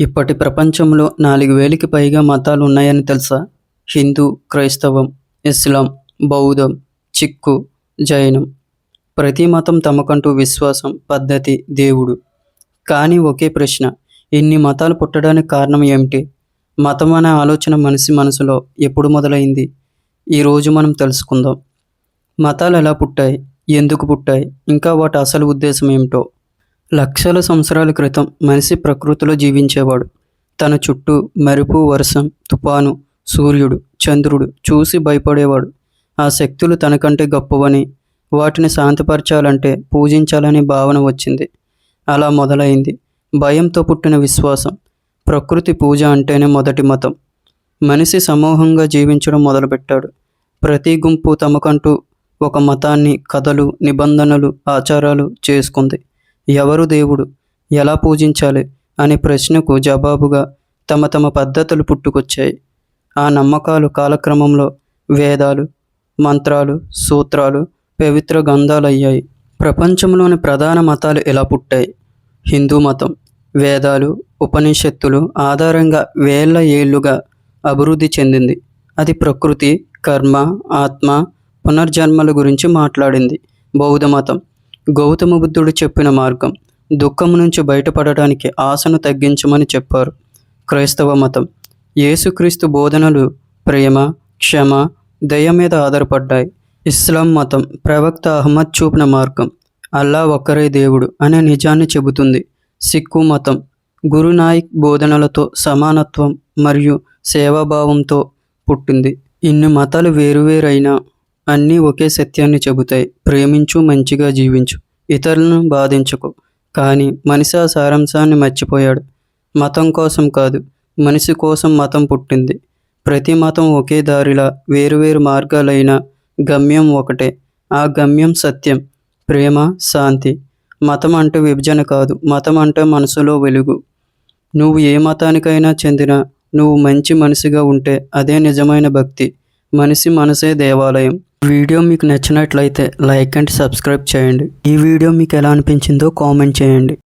ఇప్పటి ప్రపంచంలో నాలుగు వేలకి పైగా మతాలు ఉన్నాయని తెలుసా? హిందూ క్రైస్తవం ఇస్లాం బౌద్ధం చిక్కు జైనం. ప్రతి మతం తమకంటూ విశ్వాసం పద్ధతి దేవుడు. కానీ ఒకే ప్రశ్న ఇన్ని మతాలు పుట్టడానికి కారణం ఏమిటి? మతం అనే ఆలోచన మనిషి మనసులో ఎప్పుడు మొదలైంది? ఈరోజు మనం తెలుసుకుందాం. మతాలు ఎలా పుట్టాయి? ఎందుకు పుట్టాయి? ఇంకా వాటి అసలు ఉద్దేశం ఏమిటో. లక్షల సంవత్సరాల క్రితం మనిషి ప్రకృతిలో జీవించేవాడు. తన చుట్టూ మెరుపు వర్షం తుఫాను సూర్యుడు చంద్రుడు చూసి భయపడేవాడు. ఆ శక్తులు తనకంటే గొప్పవని వాటిని శాంతపరచాలంటే పూజించాలని భావన వచ్చింది. అలా మొదలైంది. భయంతో పుట్టిన విశ్వాసం. ప్రకృతి పూజ అంటేనే మొదటి మతం. మనిషి సమూహంగా జీవించడం మొదలుపెట్టాడు. ప్రతి గుంపు తమకంటూ ఒక మతాన్ని కథలు నిబంధనలు ఆచారాలు చేసుకుంది. ఎవరు దేవుడు? ఎలా పూజించాలి? అనే ప్రశ్నకు జవాబుగా తమ తమ పద్ధతులు పుట్టుకొచ్చాయి. ఆ నమ్మకాలు కాలక్రమంలో వేదాలు మంత్రాలు సూత్రాలు పవిత్ర గ్రంథాలయ్యాయి. ప్రపంచంలోని ప్రధాన మతాలు ఎలా పుట్టాయి? హిందూ మతం వేదాలు ఉపనిషత్తులు ఆధారంగా వేల ఏళ్ళుగా అభివృద్ధి చెందింది. అది ప్రకృతి కర్మ ఆత్మ పునర్జన్మల గురించి మాట్లాడింది. బౌద్ధ మతం గౌతమ బుద్ధుడు చెప్పిన మార్గం దుఃఖం నుంచి బయటపడటానికి ఆశను తగ్గించమని చెప్పారు. క్రైస్తవ మతం యేసుక్రీస్తు బోధనలు ప్రేమ క్షమ దయ మీద ఆధారపడ్డాయి. ఇస్లాం మతం ప్రవక్త అహ్మద్ చూపిన మార్గం అల్లా ఒక్కరే దేవుడు అనే నిజాన్ని చెబుతుంది. సిక్కు మతం గురునాయక్ బోధనలతో సమానత్వం మరియు సేవాభావంతో పుట్టింది. ఇన్ని మతాలు వేరువేరైనా అన్నీ ఒకే సత్యాన్ని చెబుతాయి. ప్రేమించు మంచిగా జీవించు. ఇతరులను బాధించకు. కానీ మనిషి ఆ సారాంశాన్ని మర్చిపోయాడు. మతం కోసం కాదు మనిషి కోసం మతం పుట్టింది. ప్రతి మతం ఒకే దారిలా వేరువేరు మార్గాలైన గమ్యం ఒకటే. ఆ గమ్యం సత్యం ప్రేమ శాంతి. మతం అంటే విభజన కాదు మతం అంటే మనసులో వెలుగు. నువ్వు ఏ మతానికైనా చెందిన నువ్వు మంచి మనిషిగా ఉంటే అదే నిజమైన భక్తి. మనిషి మనసే దేవాలయం. వీడియో మీకు నచ్చినట్లయితే లైక్ అండ్ సబ్స్క్రైబ్ చేయండి. ఈ వీడియో మీకు ఎలా అనిపించిందో కామెంట్ చేయండి.